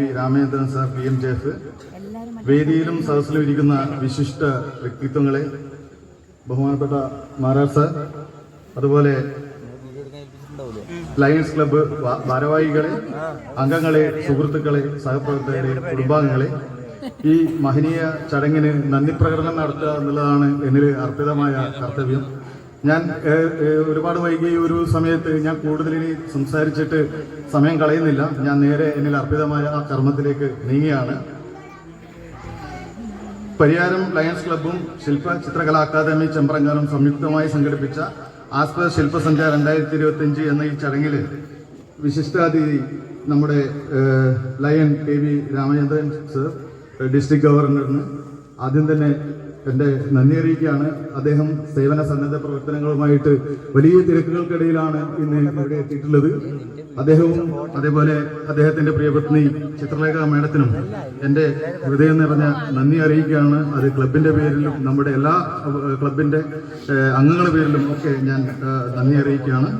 V Ramachandran sir P M J F. വേദിയിലും സദസ്സിലും ഇരിക്കുന്ന വിശിഷ്ട വ്യക്തിത്വങ്ങളെ ബഹുമാനപ്പെട്ട മാരാർ സാർ അതുപോലെ ലയൺസ് ക്ലബ്ബ് ഭാരവാഹികളെ അംഗങ്ങളെ സുഹൃത്തുക്കളെ സഹപ്രവർത്തകരെ കുടുംബാംഗങ്ങളെ ഈ മഹനീയ ചടങ്ങിന് നന്ദി പ്രകടനം നടത്തുക എന്നുള്ളതാണ് എന്നിൽ അർപ്പിതമായ കർത്തവ്യം. ഞാൻ ഒരുപാട് വൈകി ഒരു സമയത്ത് ഞാൻ കൂടുതൽ ഇനി സംസാരിച്ചിട്ട് സമയം കളയുന്നില്ല. ഞാൻ നേരെ എന്നിൽ അർപ്പിതമായ ആ കർമ്മത്തിലേക്ക് നീങ്ങിയാണ്. പരിയാരം ലയൺസ് ക്ലബ്ബും ശില്പ ചിത്രകലാ അക്കാദമി ചെമ്പ്രങ്കാലും സംയുക്തമായി സംഘടിപ്പിച്ച ആസ്പദ ശില്പസന്ധ്യ രണ്ടായിരത്തി ഇരുപത്തി അഞ്ച് എന്ന ഈ ചടങ്ങിൽ വിശിഷ്ടാതിഥി നമ്മുടെ lion K V Ramachandran sir district ഗവർണറിന് ആദ്യം തന്നെ എന്റെ നന്ദി അറിയിക്കുകയാണ്. അദ്ദേഹം സേവന സന്നദ്ധ പ്രവർത്തനങ്ങളുമായിട്ട് വലിയ തിരക്കുകൾക്കിടയിലാണ് ഇന്ന് ഇവിടെ എത്തിയിട്ടുള്ളത്. അദ്ദേഹവും അതേപോലെ അദ്ദേഹത്തിന്റെ പ്രിയപത്നി ചിത്രലേഖ മേഡത്തിനും എന്റെ ഹൃദയം നിറഞ്ഞ നന്ദി അറിയിക്കുകയാണ്. അത് ക്ലബിന്റെ പേരിലും നമ്മുടെ എല്ലാ ക്ലബിന്റെ അംഗങ്ങളുടെ പേരിലും ഒക്കെ ഞാൻ നന്ദി അറിയിക്കുകയാണ്.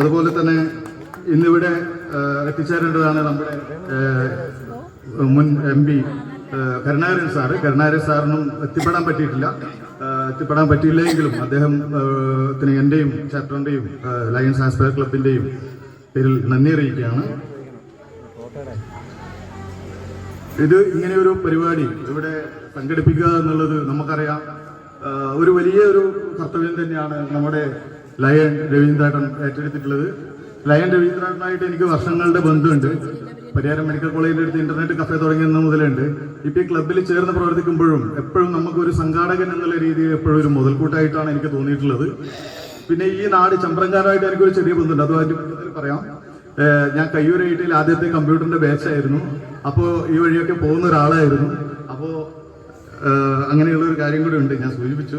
അതുപോലെ തന്നെ ഇന്നിവിടെ എത്തിച്ചേരേണ്ടതാണ് നമ്മുടെ മുൻ M P Karunakaran sir Karunakaran സാറിനും എത്തിപ്പെടാൻ പറ്റിയിട്ടില്ല. എത്തിപ്പെടാൻ പറ്റിയില്ലെങ്കിലും അദ്ദേഹം ത്തിന് എന്റെയും ചാപ്റ്ററിന്റെയും ലയൺസ് ആസ്പയർ ക്ലബിന്റെയും പേരിൽ നന്ദി അറിയിക്കുകയാണ്. ഇത് ഇങ്ങനെ ഒരു പരിപാടി ഇവിടെ സംഘടിപ്പിക്കുക എന്നുള്ളത് നമുക്കറിയാം. ഒരു വലിയ ഒരു കർത്തവ്യം തന്നെയാണ് നമ്മുടെ ലയൺ രവീന്ദ്രേട്ടൻ ഏറ്റെടുത്തിട്ടുള്ളത്. ലയൺ രവീന്ദ്രേട്ടനായിട്ട് എനിക്ക് വർഷങ്ങളുടെ ബന്ധമുണ്ട്. പരിയാരം മെഡിക്കൽ കോളേജിന്റെ അടുത്ത് ഇന്റർനെറ്റ് കഫേ തുടങ്ങിയെന്ന മുതലുണ്ട്. ഇപ്പൊ ഈ ക്ലബിൽ ചേർന്ന് പ്രവർത്തിക്കുമ്പോഴും എപ്പോഴും നമുക്ക് ഒരു സംഘാടകൻ എന്നുള്ള രീതിയിൽ എപ്പോഴും ഒരു മുതൽക്കൂട്ടായിട്ടാണ് എനിക്ക് തോന്നിയിട്ടുള്ളത്. പിന്നെ ഈ നാട് ചമ്പ്രങ്കാരായിട്ട് എനിക്കൊരു ചെറിയ ബന്ധമുണ്ട് അതുമായിട്ട് അതിന്റെ പറയാം. ഞാൻ കയ്യൂർ ഐറ്റിൽ ആദ്യത്തെ കമ്പ്യൂട്ടറിന്റെ ബാച്ചായിരുന്നു. അപ്പോൾ ഈ വഴിയൊക്കെ പോകുന്ന ഒരാളായിരുന്നു. അപ്പോൾ അങ്ങനെയുള്ള ഒരു കാര്യം കൂടി ഉണ്ട്. ഞാൻ സൂചിപ്പിച്ചു.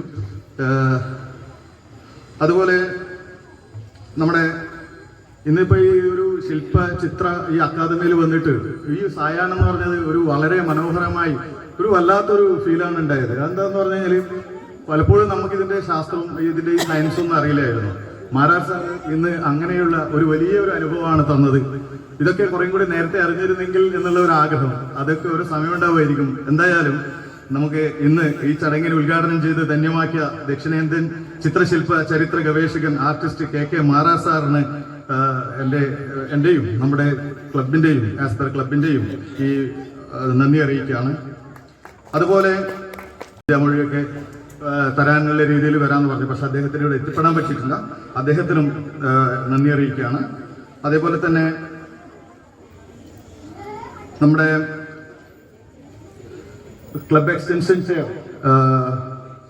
അതുപോലെ നമ്മുടെ ഇന്നിപ്പോ ഈ ഒരു ശില്പ ചിത്ര ഈ അക്കാദമിയിൽ വന്നിട്ട് ഈ സായാഹ്നം എന്ന് പറഞ്ഞത് ഒരു വളരെ മനോഹരമായി ഒരു വല്ലാത്തൊരു ഫീലാണ് ഉണ്ടായത്. എന്താന്ന് പറഞ്ഞു കഴിഞ്ഞാൽ പലപ്പോഴും നമുക്ക് ഇതിന്റെ ശാസ്ത്രവും ഇതിന്റെ ഈ സയൻസും ഒന്നും അറിയില്ലായിരുന്നു. മഹാരാജ് സാർ ഇന്ന് അങ്ങനെയുള്ള ഒരു വലിയ ഒരു അനുഭവമാണ് തന്നത്. ഇതൊക്കെ കുറേ കൂടി നേരത്തെ അറിഞ്ഞിരുന്നെങ്കിൽ എന്നുള്ള ഒരു ആഗ്രഹം. അതൊക്കെ ഒരു സമയമുണ്ടാവുമായിരിക്കും എന്തായാലും നമുക്ക് ഇന്ന് ഈ ചടങ്ങിന് ഉദ്ഘാടനം ചെയ്ത് ധന്യമാക്കിയ ദക്ഷിണേന്ത്യൻ ചിത്രശില്പ ചരിത്ര ഗവേഷകൻ ആർട്ടിസ്റ്റ് കെ കെ മാറാ സാറിന് എന്റെ എന്റെയും നമ്മുടെ ക്ലബിന്റെയും ആസ്പർ ക്ലബിന്റെയും ഈ നന്ദി അറിയിക്കുകയാണ്. അതുപോലെ മൊഴിയൊക്കെ തരാനുള്ള രീതിയിൽ വരാമെന്ന് പറഞ്ഞു. പക്ഷെ അദ്ദേഹത്തിന് ഇവിടെ എത്തിപ്പെടാൻ പറ്റിയിട്ടില്ല. അദ്ദേഹത്തിനും നന്ദി അറിയിക്കുകയാണ്. അതേപോലെ തന്നെ നമ്മുടെ club extension chair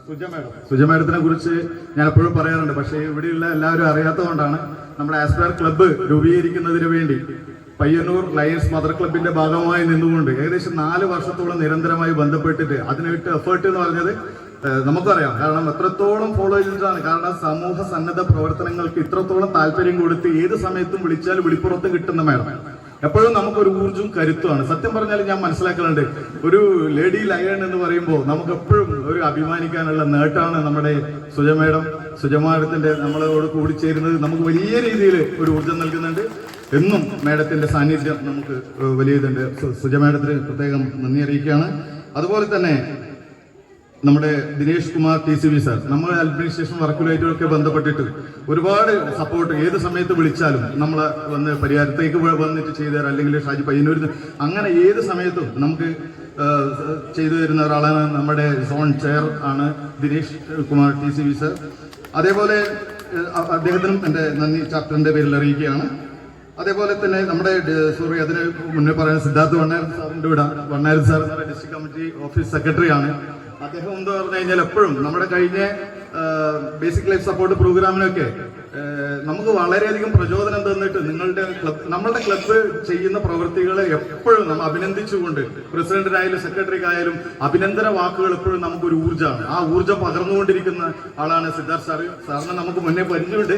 Suja madam. Suja മാഡത്തിനെ കുറിച്ച് ഞാൻ എപ്പോഴും പറയാറുണ്ട്. പക്ഷേ ഇവിടെയുള്ള എല്ലാവരും അറിയാത്തതുകൊണ്ടാണ് നമ്മുടെ ആസ്പയർ ക്ലബ്ബ് രൂപീകരിക്കുന്നതിന് വേണ്ടി പയ്യന്നൂർ ലയൺസ് മദർ ക്ലബിന്റെ ഭാഗമായി നിന്നുകൊണ്ട് ഏകദേശം നാല് വർഷത്തോളം നിരന്തരമായി ബന്ധപ്പെട്ടിട്ട് അതിനായിട്ട് എഫേർട്ട് എന്ന് പറഞ്ഞത് നമുക്കറിയാം. കാരണം എത്രത്തോളം ഫോളോ ചെയ്തിട്ടാണ് കാരണം സമൂഹ സന്നദ്ധ പ്രവർത്തനങ്ങൾക്ക് ഇത്രത്തോളം താല്പര്യം കൊടുത്ത് ഏത് സമയത്തും വിളിച്ചാൽ വിളിപ്പുറത്ത് കിട്ടുന്ന മാഡം. എപ്പോഴും നമുക്ക് ഒരു ഊർജവും കരുത്തുമാണ്. സത്യം പറഞ്ഞാൽ ഞാൻ മനസ്സിലാക്കുന്നുണ്ട് ഒരു ലേഡി ലയൺ എന്ന് പറയുമ്പോൾ നമുക്ക് എപ്പോഴും ഒരു അഭിമാനിക്കാനുള്ള നേട്ടമാണ് നമ്മുടെ സുജ മേഡം. നമ്മളോട് കൂടി നമ്മളോട് കൂടിച്ചേരുന്നത് നമുക്ക് വലിയ രീതിയിൽ ഒരു ഊർജം നൽകുന്നുണ്ട്. എന്നും മേഡത്തിന്റെ സാന്നിധ്യം നമുക്ക് വലിയ ഇതുണ്ട് സു- സുജ മേഡത്തിന് പ്രത്യേകം നന്ദി അറിയിക്കുകയാണ്. അതുപോലെ തന്നെ നമ്മുടെ Dinesh Kumar T C V sir നമ്മൾ അഡ്മിനിസ്ട്രേഷൻ വർക്കുമായിട്ടൊക്കെ ബന്ധപ്പെട്ടിട്ട് ഒരുപാട് സപ്പോർട്ട് ഏത് സമയത്ത് വിളിച്ചാലും നമ്മൾ വന്ന് പരിഹാരത്തേക്ക് വന്നിട്ട് ചെയ്തു തരാം അല്ലെങ്കിൽ ഷാജി പയ്യന്നൂരിൽ അങ്ങനെ ഏത് സമയത്തും നമുക്ക് ചെയ്തു തരുന്ന ഒരാളാണ് നമ്മുടെ സോൺ ചെയർ ആണ് Dinesh Kumar T C V sir. അതേപോലെ അദ്ദേഹത്തിനും എന്റെ നന്ദി ചാപ്റ്ററിന്റെ പേരിൽ അറിയിക്കുകയാണ്. അതേപോലെ തന്നെ നമ്മുടെ സോറി അതിന് മുന്നേ പറയുന്ന സിദ്ധാർത്ഥ് വണ്ണാരൻ സാറിന്റെ ഇവിടെ Vannaran sir district committee office secretary ആണ് അദ്ദേഹം എന്ന് പറഞ്ഞു കഴിഞ്ഞാൽ എപ്പോഴും നമ്മുടെ കഴിഞ്ഞ ബേസിക് ലൈഫ് സപ്പോർട്ട് പ്രോഗ്രാമിനൊക്കെ നമുക്ക് വളരെയധികം പ്രചോദനം തന്നിട്ട് നിങ്ങളുടെ ക്ലബ് നമ്മളുടെ ക്ലബ്ബ് ചെയ്യുന്ന പ്രവൃത്തികളെ എപ്പോഴും നമ്മൾ അഭിനന്ദിച്ചുകൊണ്ട് പ്രസിഡന്റിനായാലും സെക്രട്ടറിക്കായാലും അഭിനന്ദന വാക്കുകൾ എപ്പോഴും നമുക്കൊരു ഊർജമാണ്. ആ ഊർജം പകർന്നുകൊണ്ടിരിക്കുന്ന ആളാണ് സിദ്ധാർത്ഥ് സാറ്. സാറിന് നമുക്ക് മുന്നേ പരിചയമുണ്ട്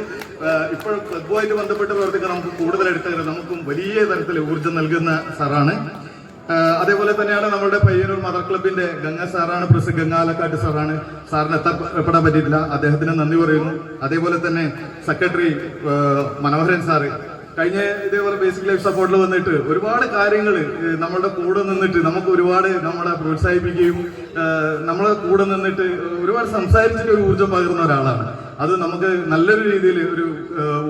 ഇപ്പോൾ ക്ലബ്ബുമായിട്ട് ബന്ധപ്പെട്ട് പ്രവർത്തിക്കാൻ നമുക്ക് കൂടുതൽ എടുത്തവരെ നമുക്കും വലിയ തരത്തിൽ ഊർജം നൽകുന്ന സാറാണ്. അതേപോലെ തന്നെയാണ് നമ്മുടെ പയ്യന്നൂർ മദർ ക്ലബിന്റെ ഗംഗ സാറാണ് പ്രസ് ഗംഗാലക്കാട്ട് സാറാണ്. സാറിന് എത്തപ്പെടാൻ പറ്റിയിട്ടില്ല. അദ്ദേഹത്തിന് നന്ദി പറയുന്നു. അതേപോലെ തന്നെ സെക്രട്ടറി മനോഹരൻ സാറ്. കഴിഞ്ഞ ഇതേപോലെ ബേസിക് ലൈഫ് സപ്പോർട്ടിൽ വന്നിട്ട് ഒരുപാട് കാര്യങ്ങൾ നമ്മളുടെ കൂടെ നിന്നിട്ട് നമുക്ക് ഒരുപാട് നമ്മളെ പ്രോത്സാഹിപ്പിക്കുകയും നമ്മളെ കൂടെ നിന്നിട്ട് ഒരുപാട് സംസാരിച്ചിട്ട് ഒരു ഊർജം പകർന്ന ഒരാളാണ്. അത് നമുക്ക് നല്ലൊരു രീതിയിൽ ഒരു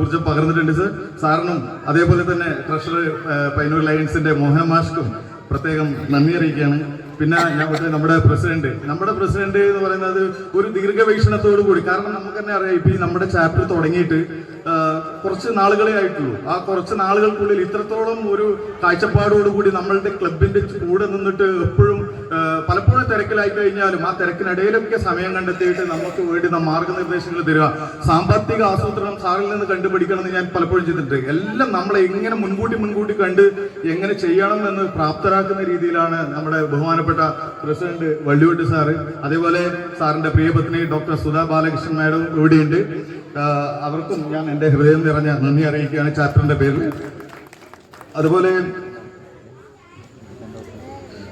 ഊർജം പകർന്നിട്ടുണ്ട് സാറിനും അതേപോലെ തന്നെ ട്രഷറർ ഏഹ്, പൈനൂർ ലയൻസിന്റെ മോഹൻ മാഷ്ക്കും പ്രത്യേകം നന്ദി അറിയിക്കുകയാണ്. പിന്നെ ഞാൻ പറഞ്ഞത് നമ്മുടെ പ്രസിഡന്റ്. നമ്മുടെ പ്രസിഡന്റ് എന്ന് പറയുന്നത് ഒരു ദീർഘവീക്ഷണത്തോടു കൂടി. കാരണം നമുക്ക് തന്നെ അറിയാം ഇപ്പൊ നമ്മുടെ ചാപ്റ്റർ തുടങ്ങിയിട്ട് കുറച്ച് നാളുകളെ ആയിട്ടുള്ളൂ. ആ കുറച്ച് നാളുകൾക്കുള്ളിൽ ഇത്രത്തോളം ഒരു കാഴ്ചപ്പാടോടുകൂടി നമ്മളുടെ ക്ലബിന്റെ കൂടെ നിന്നിട്ട് എപ്പോഴും പലപ്പോഴും തിരക്കിലായി കഴിഞ്ഞാലും ആ തിരക്കിനിടയിലൊക്കെ സമയം കണ്ടെത്തിയിട്ട് നമുക്ക് വേണ്ടി നാം മാർഗനിർദ്ദേശങ്ങൾ തരിക. സാമ്പത്തിക ആസൂത്രണം സാറിൽ നിന്ന് കണ്ടുപിടിക്കണമെന്ന് ഞാൻ പലപ്പോഴും ചെയ്തിട്ടുണ്ട്. എല്ലാം നമ്മളെ എങ്ങനെ മുൻകൂട്ടി മുൻകൂട്ടി കണ്ട് എങ്ങനെ ചെയ്യണം എന്ന് പ്രാപ്തരാക്കുന്ന രീതിയിലാണ് നമ്മുടെ ബഹുമാനപ്പെട്ട പ്രസിഡന്റ് വള്ളിയോട്ട് സാറ്. അതേപോലെ സാറിന്റെ പ്രിയപത്നി ഡോക്ടർ സുധാ ബാലകൃഷ്ണൻ മാഡം ഇവിടെയുണ്ട്. അവർക്കും ഞാൻ എന്റെ ഹൃദയം നിറഞ്ഞ നന്ദി അറിയിക്കുകയാണ് ചാപ്റ്ററിന്റെ പേരിൽ. അതുപോലെ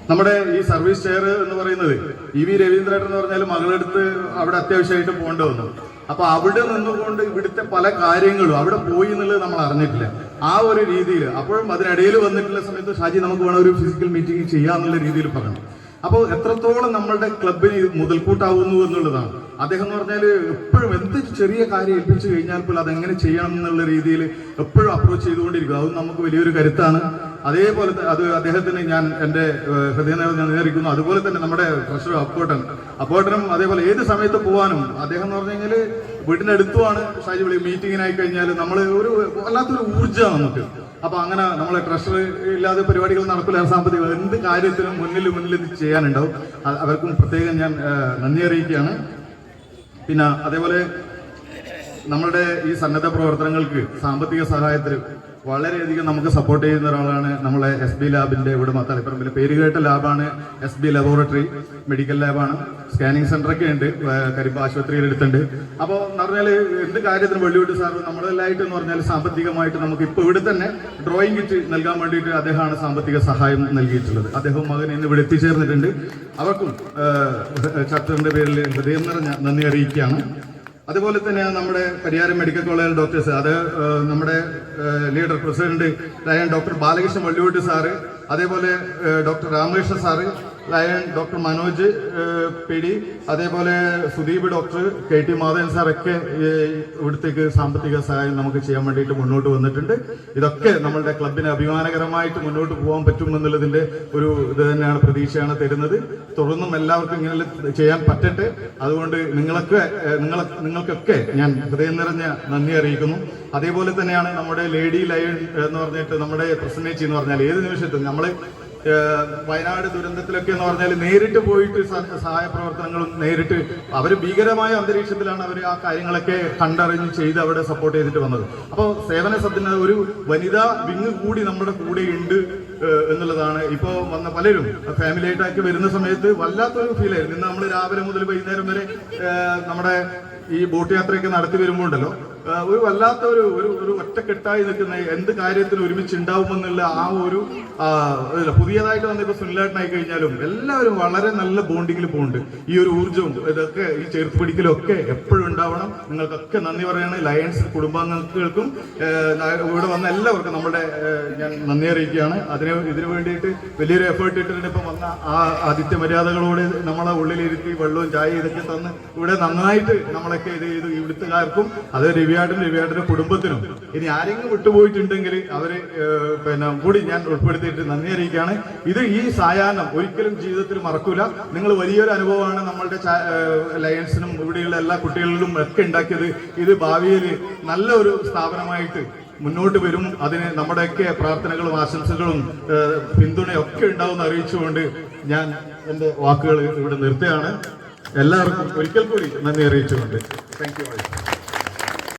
നമ്മുടെ ഈ സർവീസ് ചെയർ എന്ന് പറയുന്നത് ഇ വി രവീന്ദ്രേട്ടൻ എന്ന് പറഞ്ഞാൽ മകളെടുത്ത് അവിടെ അത്യാവശ്യമായിട്ട് പോകേണ്ടി വന്നു. അപ്പൊ അവിടെ നിന്നുകൊണ്ട് ഇവിടുത്തെ പല കാര്യങ്ങളും അവിടെ പോയി എന്നുള്ളത് നമ്മൾ അറിഞ്ഞിട്ടില്ല. ആ ഒരു രീതിയിൽ അപ്പോഴും അതിനിടയിൽ വന്നിട്ടുള്ള സമയത്ത് ഷാജി നമുക്ക് വേണം ഒരു ഫിസിക്കൽ മീറ്റിംഗ് ചെയ്യാന്നുള്ള രീതിയിൽ പറഞ്ഞു. അപ്പോൾ എത്രത്തോളം നമ്മളുടെ ക്ലബിന് മുതൽക്കൂട്ടാവുന്നു എന്നുള്ളതാണ്. അദ്ദേഹം എന്ന് പറഞ്ഞാൽ എപ്പോഴും എന്ത് ചെറിയ കാര്യം ഏൽപ്പിച്ചു കഴിഞ്ഞാൽ പോലും അതെങ്ങനെ ചെയ്യണം എന്നുള്ള രീതിയിൽ എപ്പോഴും അപ്രോച്ച് ചെയ്തുകൊണ്ടിരിക്കും അത് നമുക്ക് വലിയൊരു കരുത്താണ്. അതേപോലെ അത് അദ്ദേഹത്തിന് ഞാൻ എന്റെ ഹൃദയ നേരിക്കുന്നു. അതുപോലെ തന്നെ നമ്മുടെ ട്രഷറർ അപ്പോട്ടൻ. അപ്പോട്ടനും അതേപോലെ ഏത് സമയത്ത് പോകാനും അദ്ദേഹം എന്ന് പറഞ്ഞു കഴിഞ്ഞാൽ വീടിന്റെ അടുത്തുമാണ് ഷാജി വിളി. മീറ്റിങ്ങിനായി കഴിഞ്ഞാൽ നമ്മൾ ഒരു വല്ലാത്തൊരു ഊർജമാണ് നമുക്ക്. അപ്പൊ അങ്ങനെ നമ്മളെ ട്രഷർ ഇല്ലാതെ പരിപാടികൾ നടക്കില്ല സാമ്പത്തിക. എന്ത് കാര്യത്തിനും മുന്നിൽ മുന്നിൽ ഇത് ചെയ്യാനുണ്ടാവും. അവർക്കും പ്രത്യേകം ഞാൻ നന്ദി അറിയിക്കുകയാണ്. പിന്നെ അതേപോലെ നമ്മളുടെ ഈ സന്നദ്ധ പ്രവർത്തനങ്ങൾക്ക് സാമ്പത്തിക സഹായത്തിന് വളരെയധികം നമുക്ക് സപ്പോർട്ട് ചെയ്യുന്ന ഒരാളാണ് നമ്മളെ എസ് ബി ലാബിന്റെ ഇവിടെ പേര് കേട്ട ലാബാണ് എസ് ബി ലബോറട്ടറി മെഡിക്കൽ ലാബാണ് സ്കാനിങ് സെന്റർ ഒക്കെ ഉണ്ട്. കരിമ്പ് ആശുപത്രിയിൽ എടുത്തുണ്ട് അപ്പോൾ എന്ന് പറഞ്ഞാൽ എന്ത് കാര്യത്തിന് വെള്ളിവിട്ട് സാർ നമ്മളെല്ലായിട്ട് എന്ന് പറഞ്ഞാൽ സാമ്പത്തികമായിട്ട് നമുക്ക് ഇപ്പോൾ ഇവിടെ തന്നെ ഡ്രോയിങ് കിറ്റ് നൽകാൻ വേണ്ടിയിട്ട് അദ്ദേഹമാണ് സാമ്പത്തിക സഹായം നൽകിയിട്ടുള്ളത്. അദ്ദേഹം മകൻ ഇന്ന് ഇവിടെ എത്തിച്ചേർന്നിട്ടുണ്ട്. അവർക്കും ചാപ്റ്ററിന്റെ പേരിൽ ഹൃദയം നിറഞ്ഞ നന്ദി അറിയിക്കുകയാണ്. അതുപോലെ തന്നെ നമ്മുടെ പരിയാരം മെഡിക്കൽ കോളേജ് ഡോക്ടേഴ്സ് അത് നമ്മുടെ leader president doctor Balakrishnan Valliyot sir അതേപോലെ doctor Ramakrishnan sir lion doctor Manoj uh, P D അതേപോലെ Sudeep doctor K T Madhavan സാറൊക്കെ ഇവിടുത്തേക്ക് സാമ്പത്തിക സഹായം നമുക്ക് ചെയ്യാൻ വേണ്ടിയിട്ട് മുന്നോട്ട് വന്നിട്ടുണ്ട്. ഇതൊക്കെ നമ്മളുടെ ക്ലബിന് അഭിമാനകരമായിട്ട് മുന്നോട്ട് പോകാൻ പറ്റുമെന്നുള്ളതിന്റെ ഒരു ഇത് തന്നെയാണ് പ്രതീക്ഷയാണ് തരുന്നത്. തുടർന്നും എല്ലാവർക്കും ഇങ്ങനെ ചെയ്യാൻ പറ്റട്ടെ. അതുകൊണ്ട് നിങ്ങളൊക്കെ നിങ്ങൾ നിങ്ങൾക്കൊക്കെ ഞാൻ ഹൃദയം നിറഞ്ഞ നന്ദി അറിയിക്കുന്നു. അതേപോലെ തന്നെയാണ് നമ്മുടെ ലേഡി ലയൺ എന്ന് പറഞ്ഞിട്ട് നമ്മുടെ പ്രസന്നേച്ചി എന്ന് പറഞ്ഞാൽ ഏത് നിമിഷത്തും നമ്മൾ വയനാട് ദുരന്തത്തിലൊക്കെ എന്ന് പറഞ്ഞാൽ നേരിട്ട് പോയിട്ട് സഹായ പ്രവർത്തനങ്ങളും നേരിട്ട് അവർ ഭീകരമായ അന്തരീക്ഷത്തിലാണ് അവർ ആ കാര്യങ്ങളൊക്കെ കണ്ടറിഞ്ഞ് ചെയ്ത് അവിടെ സപ്പോർട്ട് ചെയ്തിട്ട് വന്നത്. അപ്പോൾ സേവന സത്തിന് ഒരു വനിതാ വിങ് കൂടി നമ്മുടെ കൂടെ ഉണ്ട് എന്നുള്ളതാണ്. ഇപ്പോൾ വന്ന പലരും ഫാമിലി ആയിട്ടൊക്കെ വരുന്ന സമയത്ത് വല്ലാത്തൊരു ഫീൽ ആയിരുന്നു. ഇന്ന് നമ്മൾ രാവിലെ മുതൽ വൈകുന്നേരം വരെ നമ്മുടെ ഈ ബോട്ട് യാത്രയൊക്കെ നടത്തി വരുമ്പോൾ ഉണ്ടല്ലോ ഒരു വല്ലാത്ത ഒരു ഒരു ഒറ്റക്കെട്ടായി നിൽക്കുന്ന എന്ത് കാര്യത്തിൽ ഒരുമിച്ച് ഉണ്ടാവുമെന്നുള്ള ആ ഒരു പുതിയതായിട്ട് ഇല്ല, പുതിയതായിട്ട് വന്നിപ്പോ സുനിലേട്ടനായി കഴിഞ്ഞാലും എല്ലാവരും വളരെ നല്ല ബോണ്ടിങ്ങിൽ പോകുന്നുണ്ട് ഈ ഒരു ഊർജവും ഇതൊക്കെ ഈ ചേർത്ത് പിടിക്കലും ഒക്കെ എപ്പോഴും ഉണ്ടാവണം. നിങ്ങൾക്കൊക്കെ നന്ദി പറയാണ്. ലയൺസ് കുടുംബാംഗങ്ങൾക്കും ഇവിടെ വന്ന എല്ലാവർക്കും നമ്മുടെ ഞാൻ നന്ദി അറിയിക്കുകയാണ്. അതിന് ഇതിനു വേണ്ടിയിട്ട് വലിയൊരു എഫേർട്ട് ഇട്ടിട്ടുണ്ട്. ഇപ്പം വന്ന ആ ആദിത്യ മര്യാദകളോട് നമ്മളെ ഉള്ളിലിരുത്തി വെള്ളവും ചായ ഇതൊക്കെ തന്ന് ഇവിടെ നന്നായിട്ട് നമ്മളൊക്കെ ഇത് ചെയ്തു. ഇവിടുത്തുകാർക്കും അത് രവിയാട്ടിനും രവിയാട്ടിന്റെ കുടുംബത്തിനും ഇനി ആരെങ്കിലും വിട്ടുപോയിട്ടുണ്ടെങ്കിൽ അവർ പിന്നെ കൂടി ഞാൻ ഉൾപ്പെടുത്തിയിട്ട് നന്ദി അറിയിക്കുകയാണ്. ഇത് ഈ സായാഹ്നം ഒരിക്കലും ജീവിതത്തിൽ മറക്കൂല. നിങ്ങൾ വലിയൊരു അനുഭവമാണ് നമ്മളുടെ ലയൻസിനും ഇവിടെയുള്ള എല്ലാ കുട്ടികളിലും ഒക്കെ ഉണ്ടാക്കിയത്. ഇത് ഭാവിയിൽ നല്ല ഒരു സ്ഥാപനമായിട്ട് മുന്നോട്ട് വരും. അതിന് നമ്മുടെയൊക്കെ പ്രാർത്ഥനകളും ആശംസകളും പിന്തുണയൊക്കെ ഉണ്ടാവും അറിയിച്ചുകൊണ്ട് ഞാൻ എന്റെ വാക്കുകൾ ഇവിടെ നിർത്തുകയാണ്. എല്ലാവർക്കും ഒരിക്കൽ കൂടി നന്ദി അറിയിച്ചുകൊണ്ട്. Thank you